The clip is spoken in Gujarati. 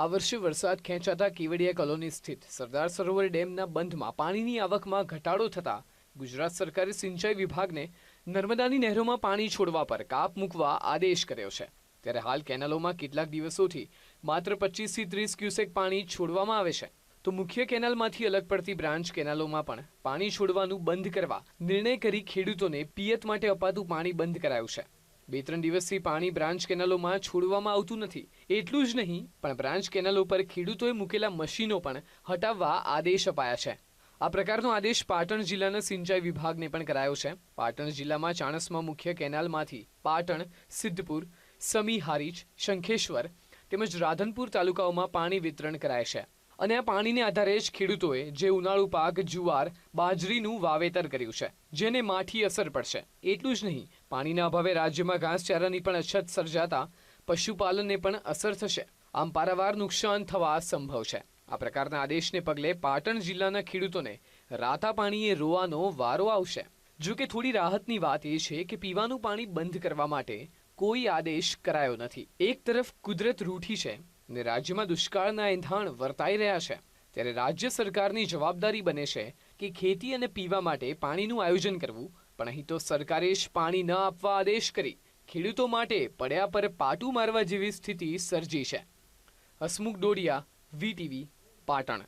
આ વર્ષે વરસાદ ખેંચાતા કેવડિયા કોલોની સ્થિત સરદાર સરોવર ડેમના બંધમાં પાણીની આવકમાં ઘટાડો થતાં ગુજરાત સરકારે સિંચાઈ વિભાગને નર્મદાની નહેરોમાં પાણી છોડવા પર કાપ મૂકવા આદેશ કર્યો છે. ત્યારે હાલ કેનાલોમાં કેટલાક દિવસોથી માત્ર પચીસથી ત્રીસ ક્યુસેક પાણી છોડવામાં આવે છે. તો મુખ્ય કેનાલમાંથી અલગ પડતી બ્રાન્ચ કેનાલોમાં પણ પાણી છોડવાનું બંધ કરવા નિર્ણય કરી ખેડૂતોને પિયત માટે અપાતું પાણી બંધ કરાયું છે. બે ત્રણ દિવસથી પાણી બ્રાન્ચ કેનાલોમાં છોડવામાં આવતું નથી. એટલું જ નહીં, પણ બ્રાન્ચ કેનાલો પર ખેડૂતોએ મૂકેલા મશીનો પણ હટાવવા આદેશ અપાયા છે. આ પ્રકારનો આદેશ પાટણ જિલ્લાના સિંચાઈ વિભાગને પણ કરાયો છે. પાટણ જિલ્લામાં ચાણસમાં મુખ્ય કેનાલમાંથી પાટણ, સિદ્ધપુર, સમી હારીજ, શંખેશ્વર તેમજ રાધનપુર તાલુકાઓમાં પાણી વિતરણ કરાય છે. અને આ પાણીને આધારે જ ખેડૂતોએ જે ઉનાળુ પાક, જુવાર, બાજરીનું વાવેતર કર્યું છે, જેને માઠી અસર પડશે. એટલું જ નહીં, પાણીના અભાવે રાજ્યમાં ઘાસચારાની પણ અછત સર્જાતા પશુપાલનને પણ અસર થશે. આમ પારાવાર નુકસાન થવા સંભવ છે. આ પ્રકારના આદેશને પગલે પાટણ જિલ્લાના ખેડૂતોને રાતા પાણીએ રોવાનો વારો આવશે. જો કે થોડી રાહતની વાત એ છે કે પીવાનું પાણી બંધ કરવા માટે કોઈ આદેશ કરાયો નથી. એક તરફ કુદરત રૂઠી છે અને રાજ્યમાં દુષ્કાળના એંધાણ વર્તાઈ રહ્યા છે. ત્યારે રાજ્ય સરકારની જવાબદારી બને છે કે ખેતી અને પીવા માટે પાણીનું આયોજન કરવું. પણ અહીં તો સરકારે જ પાણી ન આપવા આદેશ કરી. ખેડૂતો માટે પડ્યા પર પાટું મારવા જેવી સ્થિતિ સર્જી છે. હસમુખ ડોડિયા વીટીવી પાટણ.